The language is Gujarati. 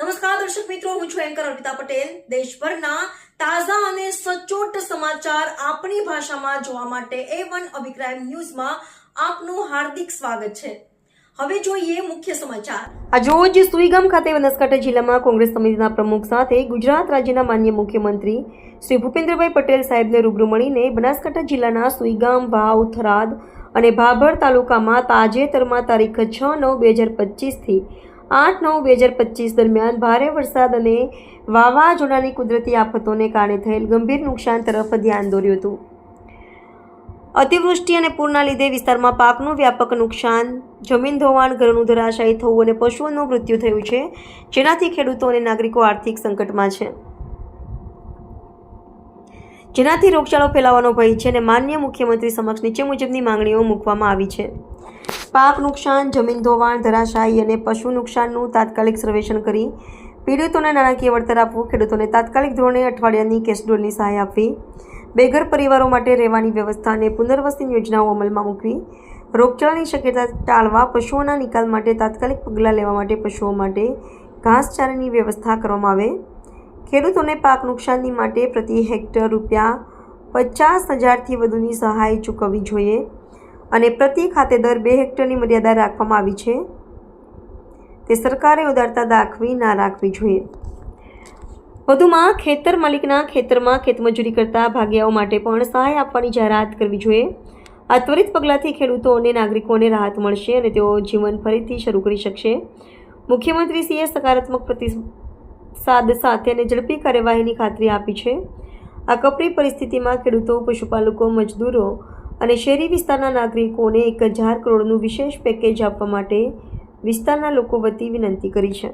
નમસ્કાર, દર્શક મિત્રો, હું છું એન્કર અર્પિતા પટેલ. દેશભરના તાજા અને સચોટ સમાચાર આપણી ભાષામાં જોવા માટે એ વન અભિક્રાઇમ ન્યૂઝમાં આપનું હાર્દિક સ્વાગત છે. હવે જોઈએ મુખ્ય સમાચાર. આજરોજ સુઈગામ ખાતે બનાસકાંઠા જિલ્લામાં કોંગ્રેસ સમિતિના પ્રમુખ સાથે ગુજરાત રાજ્યના માન્ય મુખ્યમંત્રી શ્રી ભૂપેન્દ્રભાઈ પટેલ સાહેબને રૂબરૂ મળીને બનાસકાંઠા જિલ્લાના સુઈગામ, વાવ, થરાદ અને ભાભર તાલુકામાં તાજેતરમાં તારીખ છ નવ બે હજાર પચીસથી આઠ નવ બે હજાર પચીસ દરમિયાન ભારે વરસાદ અને વાવાઝોડાની કુદરતી આફતોને કારણે થયેલ ગંભીર નુકસાન તરફ ધ્યાન દોર્યું હતું. અતિવૃષ્ટિ અને પૂરના લીધે વિસ્તારમાં પાકનું વ્યાપક નુકસાન, જમીન ધોવાણ, ઘરનું ધરાશાયી થવું અને પશુઓનું મૃત્યુ થયું છે, જેનાથી ખેડૂતો અને નાગરિકો આર્થિક સંકટમાં છે. જેનાથી રોગચાળો ફેલાવાનો ભય છે અને માન્ય મુખ્યમંત્રી સમક્ષ નીચે મુજબની માંગણીઓ મૂકવામાં આવી છે. પાક નુકસાન, જમીન ધોવાણ, ધરાશાયી અને પશુ નુકસાનનું તાત્કાલિક સર્વેક્ષણ કરી પીડિતોને નાણાકીય વળતર આપવું, ખેડૂતોને તાત્કાલિક ધોરણે અઠવાડિયાની કેશડોલની સહાય આપવી, બેઘર પરિવારો માટે રહેવાની વ્યવસ્થા અને પુનર્વસન યોજનાઓ અમલમાં મૂકવી, રોગચાળાની શક્યતા ટાળવા, પશુઓના નિકાલ માટે તાત્કાલિક પગલાં લેવા માટે પશુઓ માટે ઘાસચારાની વ્યવસ્થા કરવામાં આવે. ખેડૂતોને પાક નુકસાનની માટે પ્રતિ હેક્ટર રૂપિયા પચાસ હજારથી વધુની સહાય ચૂકવવી જોઈએ. અને પ્રતિ ખાતે દર બે હેક્ટરની મર્યાદા રાખવામાં આવી છે. તે સરકારે ઉદારતા દાખવી ના રાખવી જોઈએ. વધુમાં ખેતર માલિકના ખેતરમાં ખેતમજૂરી કરતા ભાગીયાઓ માટે પણ સહાય આપવાની જાહેરાત કરવી જોઈએ. આ ત્વરિત પગલાંથી ખેડૂતો અને નાગરિકોને રાહત મળશે અને તેઓ જીવન ફરીથી શરૂ કરી શકશે. મુખ્યમંત્રીશ્રીએ સકારાત્મક પ્રતિસાદ સાથે અને ઝડપી કાર્યવાહીની ખાતરી આપી છે. આ કપરી પરિસ્થિતિમાં ખેડૂતો, પશુપાલકો, મજદૂરો અને શહેરી વિસ્તારના નાગરિકોને એક હજાર કરોડનું વિશેષ પેકેજ આપવા માટે વિસ્તારના લોકો વતી વિનંતી કરી છે.